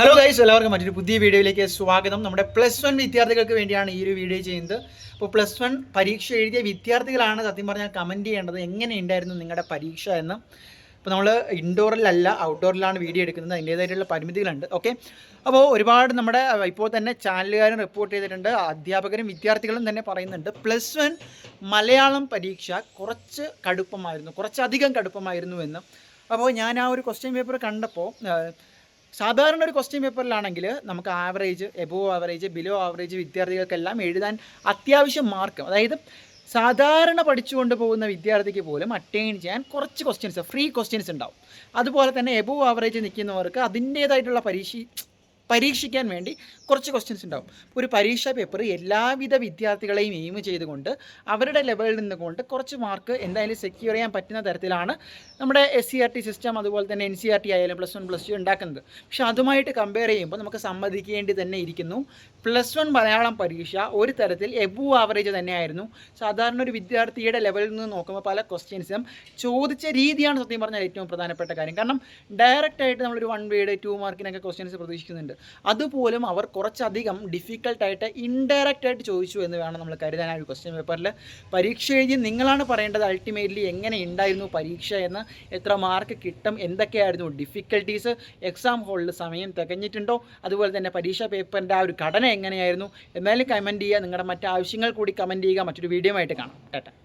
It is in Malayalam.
ഹലോ ഗൈസ് എല്ലാവർക്കും മറ്റൊരു പുതിയ വീഡിയോയിലേക്ക് സ്വാഗതം. നമ്മുടെ പ്ലസ് വൺ വിദ്യാർത്ഥികൾക്ക് വേണ്ടിയാണ് ഈ ഒരു വീഡിയോ ചെയ്യുന്നത്. അപ്പോൾ പ്ലസ് വൺ പരീക്ഷ എഴുതിയ വിദ്യാർത്ഥികളാണ് സത്യം പറഞ്ഞാൽ കമന്റ് ചെയ്യേണ്ടത്. എങ്ങനെ ഉണ്ടായിരുന്നു നിങ്ങളുടെ പരീക്ഷ എന്ന്. അപ്പോൾ നമ്മൾ ഇൻഡോറിലല്ല ഔട്ട്ഡോറിലാണ് വീഡിയോ എടുക്കുന്നത്. അതിന്റേതായിട്ടുള്ള പരിമിതികളുണ്ട്. ഓക്കെ അപ്പോൾ ഒരുപാട് നമ്മുടെ ഇപ്പോൾ തന്നെ ചാനലുകാരും റിപ്പോർട്ട് ചെയ്തിട്ടുണ്ട്. അധ്യാപകരും വിദ്യാർത്ഥികളും തന്നെ പറയുന്നുണ്ട്. പ്ലസ് വൺ മലയാളം പരീക്ഷ കുറച്ച് കടുപ്പമായിരുന്നു കുറച്ചധികം കടുപ്പമായിരുന്നു എന്ന്. അപ്പോൾ ഞാൻ ആ ഒരു ക്വസ്റ്റ്യൻ പേപ്പർ കണ്ടപ്പോൾ സാധാരണ ഒരു ക്വസ്റ്റ്യൻ പേപ്പറിലാണെങ്കിൽ നമുക്ക് average above average below average വിദ്യാർത്ഥികൾക്കെല്ലാം എഴുതാൻ അത്യാവശ്യം മാർക്ക് അതായത് സാധാരണ പഠിച്ചുകൊണ്ട് പോകുന്ന വിദ്യാർത്ഥിക്ക് പോലും അറ്റൈൻ ചെയ്യാൻ കുറച്ച് ക്വസ്റ്റ്യൻസ് ഫ്രീ ക്വസ്റ്റ്യൻസ് ഉണ്ടാവും. അതുപോലെ തന്നെ എബോ ആവറേജ് നിൽക്കുന്നവർക്ക് അതിന്റേതായിട്ടുള്ള പരീക്ഷ പരീക്ഷിക്കാൻ വേണ്ടി കുറച്ച് ക്വസ്റ്റ്യൻസ് ഉണ്ടാവും. ഒരു പരീക്ഷാ പേപ്പർ എല്ലാവിധ വിദ്യാർത്ഥികളെയും എയിം ചെയ്തുകൊണ്ട് അവരുടെ ലെവലിൽ നിന്നുകൊണ്ട് കുറച്ച് മാർക്ക് എന്തായാലും സെക്യൂർ ചെയ്യാൻ പറ്റുന്ന തരത്തിലാണ് നമ്മുടെ S C R T system അതുപോലെ തന്നെ എൻ സി ആർ ടി ആയാലും പ്ലസ് വൺ പ്ലസ് ടു ഉണ്ടാക്കുന്നത്. പക്ഷേ അതുമായിട്ട് കമ്പയർ ചെയ്യുമ്പോൾ നമുക്ക് സമ്മതിക്കേണ്ടി തന്നെ ഇരിക്കുന്നു. പ്ലസ് വൺ മലയാളം പരീക്ഷ ഒരു തരത്തിൽ എബു ആവറേജ് തന്നെയായിരുന്നു. സാധാരണ ഒരു വിദ്യാർത്ഥിയുടെ ലെവലിൽ നിന്ന് നോക്കുമ്പോൾ പല ക്വസ്റ്റ്യൻസും ചോദിച്ച രീതിയാണ് സത്യം പറഞ്ഞാൽ ഏറ്റവും പ്രധാനപ്പെട്ട കാര്യം. കാരണം ഡയറക്റ്റായിട്ട് നമ്മളൊരു വൺ വേഡ് ടു മാർക്കിനൊക്കെ ക്വസ്റ്റ്യൻസ് പ്രതീക്ഷിക്കുന്നുണ്ട്. അതുപോലും അവർ കുറച്ചധികം ഡിഫിക്കൽട്ടായിട്ട് ഇൻഡയറക്റ്റ് ആയിട്ട് ചോദിച്ചു എന്ന് വേണം നമ്മൾ കരുതാൻ ആ ഒരു ക്വസ്റ്റ്യൻ പേപ്പറിൽ പരീക്ഷ എഴുതി നിങ്ങളാണ് പറയേണ്ടത് അൾട്ടിമേറ്റ്ലി എങ്ങനെ ഉണ്ടായിരുന്നു പരീക്ഷ എന്ന് എത്ര മാർക്ക് കിട്ടും എന്തൊക്കെയായിരുന്നു ഡിഫിക്കൽട്ടീസ് എക്സാം ഹോളിൽ സമയം തികഞ്ഞിട്ടുണ്ടോ അതുപോലെ തന്നെ പരീക്ഷാ പേപ്പറിന്റെ ആ ഒരു ഘടന എങ്ങനെയായിരുന്നു എന്നാലും കമന്റ് ചെയ്യുക. നിങ്ങളുടെ മറ്റ് ആവശ്യങ്ങൾ കൂടി കമന്റ് ചെയ്യുക. മറ്റൊരു വീഡിയോ ആയിട്ട് കാണാം. ടാറ്റ.